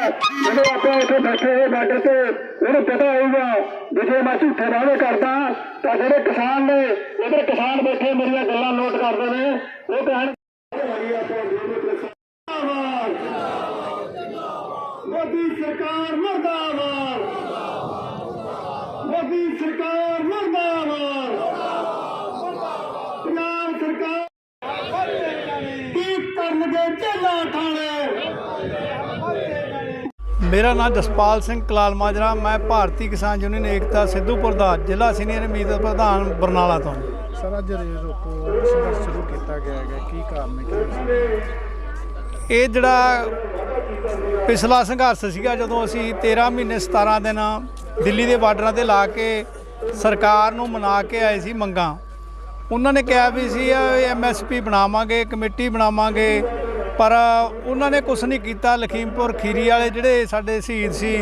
ਜਦੋਂ ਆਪਾਂ ਉੱਥੇ ਬੈਠੇ ਹੋਏ ਬਾਰਡਰ ਤੇ ਉਹਨੂੰ ਪਤਾ ਹੋਊਗਾ ਵੀ ਜੇ ਮੈਂ ਝੂਠੇ ਵਾਅਦੇ ਕਰਦਾ ਤਾਂ ਜਿਹੜੇ ਕਿਸਾਨ ਨੇ ਇਧਰ ਕਿਸਾਨ ਬੈਠੇ, ਮੇਰੀਆਂ ਗੱਲਾਂ ਨੋਟ ਕਰਦੇ ਨੇ, ਉਹ ਕਹਿਣ ਮੋਦੀ ਸਰਕਾਰ ਮਰਦਾਬਾਦ ਮੋਦੀ ਸਰਕਾਰ ਮਰਦਾਬਾਦ ਪੰਜਾਬ ਸਰਕਾਰ ਕੀ ਕਰਨਗੇ ਝੱਲਾ ਥਾਣੇ ਮੇਰਾ ਨਾਮ ਜਸਪਾਲ ਸਿੰਘ ਕਲਾਲ ਮਾਜਰਾ ਮੈਂ ਭਾਰਤੀ ਕਿਸਾਨ ਯੂਨੀਅਨ ਏਕਤਾ ਸਿੱਧੂਪੁਰ ਦਾ ਜ਼ਿਲ੍ਹਾ ਸੀਨੀਅਰ ਮੀਤ ਪ੍ਰਧਾਨ ਬਰਨਾਲਾ ਤੋਂ। ਸਰ ਅੱਜ ਰੇਲ ਰੋਕੋ ਸੰਘਰਸ਼ ਸ਼ੁਰੂ ਕੀਤਾ ਗਿਆ ਹੈਗਾ ਕੀ ਕਾਰਨ ਹੈ ਇਹ ਜਿਹੜਾ ਪਿਛਲਾ ਸੰਘਰਸ਼ ਸੀਗਾ ਜਦੋਂ ਅਸੀਂ 13 ਮਹੀਨੇ 17 ਦਿਨ ਦਿੱਲੀ ਦੇ ਬਾਰਡਰਾਂ ਤੇ ਲਾ ਕੇ ਸਰਕਾਰ ਨੂੰ ਮਨਾ ਕੇ ਆਏ ਸੀ ਮੰਗਾਂ ਉਹਨਾਂ ਨੇ ਕਿਹਾ ਵੀ ਸੀ ਐਮਐਸਪੀ ਬਣਾਵਾਂਗੇ ਕਮੇਟੀ ਬਣਾਵਾਂਗੇ ਪਰ ਉਹਨਾਂ ਨੇ ਕੁਝ ਨਹੀਂ ਕੀਤਾ। ਲਖੀਮਪੁਰ ਖੀਰੀ ਵਾਲੇ ਜਿਹੜੇ ਸਾਡੇ ਸ਼ਹੀਦ ਸੀ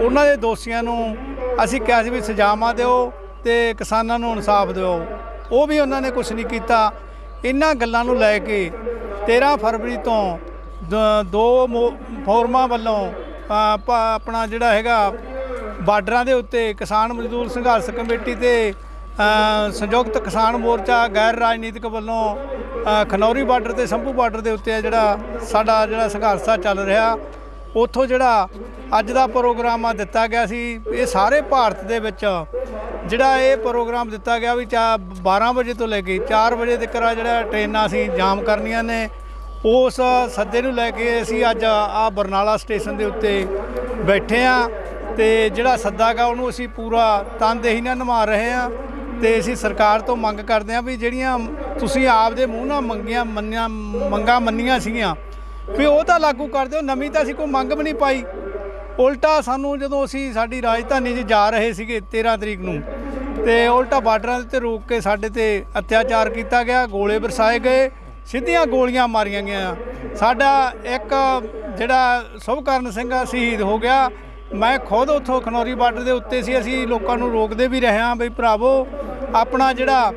ਉਹਨਾਂ ਦੇ ਦੋਸ਼ੀਆਂ ਨੂੰ ਅਸੀਂ ਕਿਹਾ ਸੀ ਵੀ ਸਜ਼ਾਵਾਂ ਦਿਓ ਤੇ ਕਿਸਾਨਾਂ ਨੂੰ ਇਨਸਾਫ ਦਿਓ। ਉਹ ਵੀ ਉਹਨਾਂ ਨੇ ਕੁਝ ਨਹੀਂ ਕੀਤਾ। ਇਹਨਾਂ ਗੱਲਾਂ ਨੂੰ ਲੈ ਕੇ 13 ਫਰਵਰੀ ਤੋਂ ਦ- ਦੋ ਮੋ- ਫੋਰਮਾਂ ਵੱਲੋਂ ਅ, ਆਪਣਾ ਜਿਹੜਾ ਹੈਗਾ ਬਾਰਡਰਾਂ ਦੇ ਉੱਤੇ ਕਿਸਾਨ ਮਜ਼ਦੂਰ ਸੰਘਰਸ਼ ਕਮੇਟੀ ਤੇ ਸੰਯੁਕਤ ਕਿਸਾਨ ਮੋਰਚਾ ਗੈਰ ਰਾਜਨੀਤਿਕ ਵੱਲੋਂ ਖਨੌਰੀ ਬਾਰਡਰ ਤੇ ਸੰਭੂ ਬਾਰਡਰ ਦੇ ਉੱਤੇ ਜਿਹੜਾ ਸਾਡਾ ਜਿਹੜਾ ਸੰਘਰਸ਼ ਆ ਚੱਲ ਰਿਹਾ। ਉੱਥੋਂ ਜਿਹੜਾ ਅੱਜ ਦਾ ਪ੍ਰੋਗਰਾਮ ਆ ਦਿੱਤਾ ਗਿਆ ਸੀ, ਇਹ ਸਾਰੇ ਭਾਰਤ ਦੇ ਵਿੱਚ ਜਿਹੜਾ ਇਹ ਪ੍ਰੋਗਰਾਮ ਦਿੱਤਾ ਗਿਆ ਵੀ ਚਾ 12 ਵਜੇ ਤੋਂ ਲੈ ਕੇ 4 ਵਜੇ ਤੱਕ ਆ ਜਿਹੜਾ ਟ੍ਰੇਨਾਂ ਅਸੀਂ ਜਾਮ ਕਰਨੀਆਂ ਨੇ। ਉਸ ਸੱਦੇ ਨੂੰ ਲੈ ਕੇ ਅਸੀਂ ਅੱਜ ਆ ਬਰਨਾਲਾ ਸਟੇਸ਼ਨ ਦੇ ਉੱਤੇ ਬੈਠੇ ਆ ਤੇ ਜਿਹੜਾ ਸੱਦਾ ਗਾ ਉਹਨੂੰ ਅਸੀਂ ਪੂਰਾ ਤਨਦੇਹੀ ਨਾਲ ਨਿਭਾ ਰਹੇ ਆ। ਤੇ ਅਸੀਂ ਸਰਕਾਰ ਤੋਂ ਮੰਗ ਕਰਦੇ ਆ ਵੀ ਜਿਹੜੀਆਂ ਤੁਸੀਂ ਆਪਦੇ ਮੂੰਹ ਨਾਲ ਮੰਗੀਆਂ, ਮੰਨੀਆਂ, ਮੰਗਾਂ ਮੰਨੀਆਂ ਸੀਗੀਆਂ, ਵੀ ਉਹ ਤਾਂ ਲਾਗੂ ਕਰ ਦਿਓ, ਨਵੀਂ ਤਾਂ ਅਸੀਂ ਕੋਈ ਮੰਗ ਵੀ ਨਹੀਂ ਪਾਈ। ਉਲਟਾ ਸਾਨੂੰ ਜਦੋਂ ਅਸੀਂ ਸਾਡੀ ਰਾਜਧਾਨੀ 'ਚ ਜਾ ਰਹੇ ਸੀਗੇ 13 ਤਰੀਕ ਨੂੰ, ਤੇ ਉਲਟਾ ਬਾਰਡਰਾਂ ਦੇ ਉੱਤੇ ਰੋਕ ਕੇ ਸਾਡੇ ਤੇ ਅਤਿਆਚਾਰ ਕੀਤਾ ਗਿਆ, ਗੋਲੇ ਵਰਸਾਏ ਗਏ, ਸਿੱਧੀਆਂ ਗੋਲੀਆਂ ਮਾਰੀਆਂ ਗਈਆਂ। ਸਾਡਾ ਇੱਕ ਜਿਹੜਾ ਸੁਭਕਰਨ ਸਿੰਘ ਸ਼ਹੀਦ ਹੋ ਗਿਆ। ਮੈਂ ਖੁਦ ਉੱਥੋਂ ਖਨੌਰੀ ਬਾਰਡਰ ਦੇ ਉੱਤੇ ਸੀ, ਅਸੀਂ ਲੋਕਾਂ ਨੂੰ ਰੋਕਦੇ ਵੀ ਰਹੇ ਹਾਂ ਬਈ ਭਰਾਵੋ ਆਪਣਾ ਜਿਹੜਾ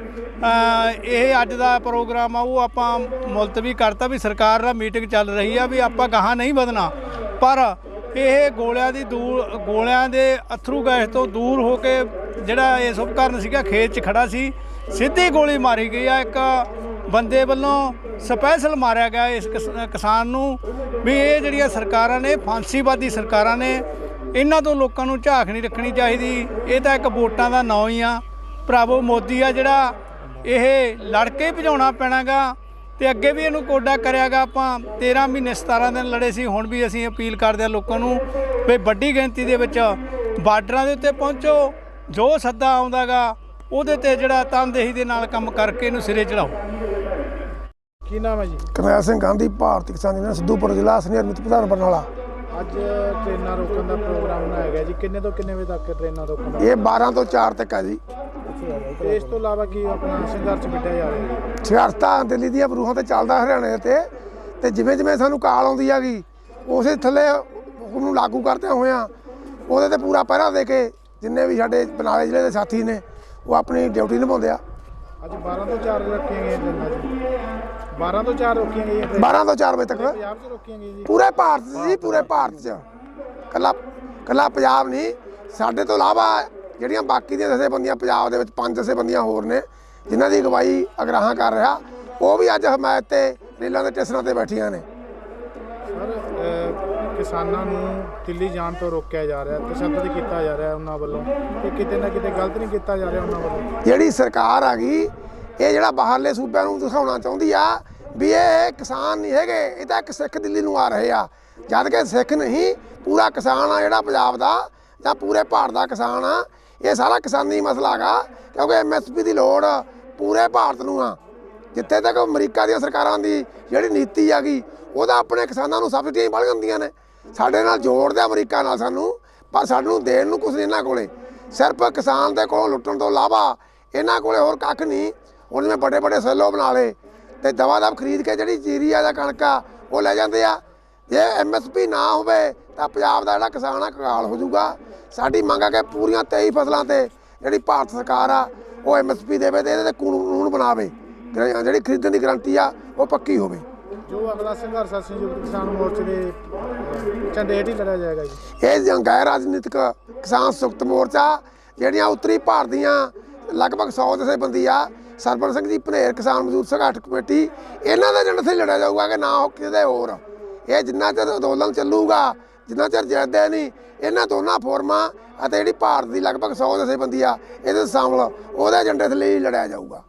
ਇਹ ਅੱਜ ਦਾ ਪ੍ਰੋਗਰਾਮ ਆ, ਉਹ ਆਪਾਂ ਮੁਲਤਵੀ ਕਰਤਾ ਵੀ ਸਰਕਾਰ ਨਾਲ ਮੀਟਿੰਗ ਚੱਲ ਰਹੀ ਆ ਵੀ ਆਪਾਂ ਗਾਹਾਂ ਨਹੀਂ ਵਧਣਾ। ਪਰ ਇਹ ਗੋਲਿਆਂ ਦੀ ਦੂਰ ਗੋਲਿਆਂ ਦੇ ਅਥਰੂ ਗੈਸ ਤੋਂ ਦੂਰ ਹੋ ਕੇ ਜਿਹੜਾ ਇਹ ਸੁਭਕਰਨ ਸੀਗਾ, ਖੇਤ 'ਚ ਖੜਾ ਸੀ, ਸਿੱਧੀ ਗੋਲੀ ਮਾਰੀ ਗਈ ਆ। ਇੱਕ ਬੰਦੇ ਵੱਲੋਂ ਸਪੈਸ਼ਲ ਮਾਰਿਆ ਗਿਆ ਇਸ ਕਿਸਾਨ ਨੂੰ ਵੀ ਇਹ ਜਿਹੜੀਆਂ ਸਰਕਾਰਾਂ ਨੇ, ਫਾਂਸੀਵਾਦੀ ਸਰਕਾਰਾਂ ਨੇ, ਇਹਨਾਂ ਤੋਂ ਲੋਕਾਂ ਨੂੰ ਝਾਕ ਨਹੀਂ ਰੱਖਣੀ ਚਾਹੀਦੀ। ਇਹ ਤਾਂ ਇੱਕ ਵੋਟਾਂ ਦਾ ਨਾਂ ਹੀ ਆ। ਭਰਾਵੋ ਮੋਦੀ ਆ ਜਿਹੜਾ ਇਹ ਲੜ ਕੇ ਭਜਾਉਣਾ ਪੈਣਾਗਾ ਤੇ ਅੱਗੇ ਵੀ ਇਹਨੂੰ ਕੋਡਾ ਕਰਿਆਗਾ। ਆਪਾਂ 13 ਮਹੀਨੇ 17 ਦਿਨ ਲੜੇ ਸੀ ਹੁਣ ਵੀ ਅਸੀਂ ਅਪੀਲ ਕਰਦੇ ਆ ਲੋਕਾਂ ਨੂੰ ਵੀ ਵੱਡੀ ਗਿਣਤੀ ਦੇ ਵਿੱਚ ਬਾਰਡਰਾਂ ਦੇ ਉੱਤੇ ਪਹੁੰਚੋ। ਜੋ ਸੱਦਾ ਆਉਂਦਾਗਾ ਉਹਦੇ ਤੇ ਜਿਹੜਾ ਤਨਦੇਹੀ ਦੇ ਨਾਲ ਕੰਮ ਕਰਕੇ ਇਹਨੂੰ ਸਿਰੇ ਚੜਾਓ। ਕੀ ਨਾਮ ਹੈ ਜੀ? ਕਰਨੈਲ ਸਿੰਘ ਗਾਂਧੀ ਭਾਰਤੀ ਕਿਸਾਨ ਯੂਨੀਅਨ ਸਿੱਧੂਪੁਰ ਜ਼ਿਲ੍ਹਾ ਸੀਨੀਅਰ ਮਿੱਤ ਪ੍ਰਧਾਨ ਬਰਨਾਲਾ। ਅੱਜ ਟ੍ਰੇਨਾਂ ਰੋਕਣ ਦਾ ਪ੍ਰੋਗਰਾਮ ਬਣਾਇਆ ਗਿਆ ਜੀ। ਕਿੰਨੇ ਤੋਂ ਕਿੰਨੇ ਵਜੇ ਤੱਕ ਟ੍ਰੇਨਾਂ ਰੋਕਣ ਦਾ ਇਹ 12 ਤੋਂ 4 ਤੱਕ ਹੈ ਜੀ। ਤੇ ਇਸ ਤੋਂ ਇਲਾਵਾ ਕੀ ਆਪਣਾ ਸੰਘਰਸ਼ ਵਿੱਢਿਆ ਜਾ ਰਿਹਾ? ਹੈ ਦਿੱਲੀ ਦੀਆਂ ਬਰੂਹਾਂ ਤੇ ਚੱਲਦਾ ਹਰਿਆਣੇ ਤੇ ਤੇ ਜਿਵੇਂ ਜਿਵੇਂ ਸਾਨੂੰ ਕਾਲ ਆਉਂਦੀ ਹੈਗੀ ਉਸੇ ਥੱਲੇ ਹੁਕਮ ਨੂੰ ਲਾਗੂ ਕਰਦਿਆਂ ਹੋਇਆਂ ਉਹਦੇ ਤੇ ਪੂਰਾ ਪਹਿਰਾ ਦੇ ਕੇ ਜਿੰਨੇ ਵੀ ਸਾਡੇ ਬਰਨਾਲੇ ਜ਼ਿਲ੍ਹੇ ਦੇ ਸਾਥੀ ਨੇ ਉਹ ਆਪਣੀ ਡਿਊਟੀ ਨਿਭਾਉਂਦੇ ਆ। ਅੱਜ 12 ਤੋਂ 4 ਰੱਖੀਆਂ ਗਈਆਂ ਟ੍ਰੇਨਾਂ ਜੀ 12 ਤੋਂ 4 ਰੋਕੀਆਂ ਗਈਆਂ ਟ੍ਰੇਨਾਂ 12 ਤੋਂ 4 ਵਜੇ ਤੱਕ। ਪੰਜਾਬ 'ਚ ਰੋਕੀਆਂ ਗਈਆਂ ਜੀ? ਪੂਰੇ ਭਾਰਤ 'ਚ ਜੀ ਪੂਰੇ ਭਾਰਤ 'ਚ। ਕੱਲਾ ਕੱਲਾ ਪੰਜਾਬ ਨਹੀਂ ਸਾਡੇ ਤੋਂ ਇਲਾਵਾ ਜਿਹੜੀਆਂ ਬਾਕੀ ਦੀਆਂ ਜਥੇਬੰਦੀਆਂ ਪੰਜਾਬ ਦੇ ਵਿੱਚ ਪੰਜ ਜਥੇਬੰਦੀਆਂ ਹੋਰ ਨੇ ਜਿਨ੍ਹਾਂ ਦੀ ਅਗਵਾਈ ਅਗਰਾਹਾਂ ਕਰ ਰਿਹਾ ਉਹ ਵੀ ਅੱਜ ਹਮਾਇਤ ਤੇ ਰੇਲਾਂ ਦੇ ਸਟੇਸ਼ਨਾਂ ਤੇ ਬੈਠੀਆਂ ਨੇ। ਸਰ ਕਿਸਾਨਾਂ ਨੂੰ ਦਿੱਲੀ ਜਾਣ ਤੋਂ ਰੋਕਿਆ ਜਾ ਰਿਹਾ ਤਸ਼ੱਦਦ ਕੀਤਾ ਜਾ ਰਿਹਾ ਉਹਨਾਂ ਵੱਲੋਂ ਇਹ ਕਿਤੇ ਨਾ ਕਿਤੇ ਗਲਤ ਨਹੀਂ ਕੀਤਾ ਜਾ ਰਿਹਾ ਉਹਨਾਂ ਵੱਲੋਂ? ਜਿਹੜੀ ਸਰਕਾਰ ਆ ਗਈ ਇਹ ਜਿਹੜਾ ਬਾਹਰਲੇ ਸੂਬਿਆਂ ਨੂੰ ਦਿਖਾਉਣਾ ਚਾਹੁੰਦੀ ਆ ਵੀ ਇਹ ਕਿਸਾਨ ਨਹੀਂ ਹੈਗੇ ਇਹ ਤਾਂ ਇੱਕ ਸਿੱਖ ਦਿੱਲੀ ਨੂੰ ਆ ਰਹੇ ਆ। ਜਦ ਕਿ ਸਿੱਖ ਨਹੀਂ ਪੂਰਾ ਕਿਸਾਨ ਆ ਜਿਹੜਾ ਪੰਜਾਬ ਦਾ ਜਾਂ ਪੂਰੇ ਭਾਰਤ ਦਾ ਕਿਸਾਨ ਆ ਇਹ ਸਾਰਾ ਕਿਸਾਨੀ ਮਸਲਾ ਹੈਗਾ, ਕਿਉਂਕਿ ਐਮਐਸਪੀ ਦੀ ਲੋੜ ਪੂਰੇ ਭਾਰਤ ਨੂੰ ਆ। ਜਿੱਥੇ ਤੱਕ ਅਮਰੀਕਾ ਦੀਆਂ ਸਰਕਾਰਾਂ ਦੀ ਜਿਹੜੀ ਨੀਤੀ ਆ ਗਈ ਉਹਦਾ ਆਪਣੇ ਕਿਸਾਨਾਂ ਨੂੰ ਸਬਸਿਡੀਆਂ ਹੀ ਵੱਧ ਜਾਂਦੀਆਂ ਨੇ। ਸਾਡੇ ਨਾਲ ਜੋੜਦੇ ਅਮਰੀਕਾ ਨਾਲ ਸਾਨੂੰ, ਪਰ ਸਾਨੂੰ ਦੇਣ ਨੂੰ ਕੁਝ ਨਹੀਂ ਇਹਨਾਂ ਕੋਲੇ। ਸਿਰਫ ਕਿਸਾਨ ਦੇ ਕੋਲ ਲੁੱਟਣ ਤੋਂ ਇਲਾਵਾ ਇਹਨਾਂ ਕੋਲੇ ਹੋਰ ਕੱਖ ਨਹੀਂ। ਹੁਣ ਜਿਵੇਂ ਵੱਡੇ ਵੱਡੇ ਸੈਲੋ ਬਣਾ ਲਏ, ਤੇ ਦਵਾ ਦਵ ਖਰੀਦ ਕੇ ਜਿਹੜੀ ਜੀਰੀ ਆ ਜਾਂ ਕਣਕ ਆ, ਉਹ ਲੈ ਜਾਂਦੇ ਆ। ਜੇ ਐਮਐਸਪੀ ਨਾ ਹੋਵੇ, ਤਾਂ ਪੰਜਾਬ ਦਾ ਜਿਹੜਾ ਕਿਸਾਨ ਆ ਕਗਾਲ ਹੋ ਜਾਊਗਾ। ਸਾਡੀ ਮੰਗ ਆ ਕਿ ਪੂਰੀਆਂ 23 ਫਸਲਾਂ ਤੇ ਜਿਹੜੀ ਭਾਰਤ ਸਰਕਾਰ ਆ ਉਹ ਐਮਐਸਪੀ ਦੇਵੇ ਤੇ ਇਹਦੇ ਤੇ ਕਾਨੂੰਨ ਬਣਾਵੇ। ਜਿਹੜੀ ਖਰੀਦਣ ਦੀ ਗਰੰਟੀ ਆ ਉਹ ਪੱਕੀ ਹੋਵੇ। ਜੋ ਅਗਲਾ ਸੰਘਰਸ਼ ਆ ਸੰਯੁਕਤ ਕਿਸਾਨ ਮੋਰਚੇ ਦੇ ਝੰਡੇ ਹੇਠ ਹੀ ਲੜਿਆ ਜਾਏਗਾ ਜੀ। ਇਹ ਗੈਰ ਰਾਜਨੀਤਿਕ ਕਿਸਾਨ ਸੰਯੁਕਤ ਮੋਰਚਾ ਜਿਹੜੀਆਂ ਉੱਤਰੀ ਭਾਰਤ ਦੀਆਂ ਲਗਭਗ 100 ਜਥੇਬੰਦੀ ਆ ਸਰਪੰਚ ਸਿੰਘ ਜੀ ਭਨੇਰ ਕਿਸਾਨ ਮਜ਼ਦੂਰ ਸੰਘਰਸ਼ ਕਮੇਟੀ ਇਹਨਾਂ ਦਾ ਏਜੰਡੇ ਤੇ ਲੜਿਆ ਜਾਊਗਾ ਕਿ ਨਾ ਹੋ ਕਿਸੇ ਹੋਰ। ਇਹ ਜਿੰਨਾ ਚਿਰ ਅੰਦੋਲਨ ਚੱਲੂਗਾ, ਜਿੰਨਾ ਚਿਰ ਜਿੱਤਦੇ ਨਹੀਂ, ਇਹਨਾਂ ਦੋਨਾਂ ਫੋਰਮਾਂ ਅਤੇ ਜਿਹੜੀ ਭਾਰਤ ਦੀ ਲਗਭਗ 100 ਜਥੇਬੰਦੀ ਆ, ਇਹਦੇ 'ਚ ਸ਼ਾਮਲ ਉਹਦੇ ਏਜੰਡੇ ਤੇ ਲਈ ਲੜਿਆ ਜਾਊਗਾ।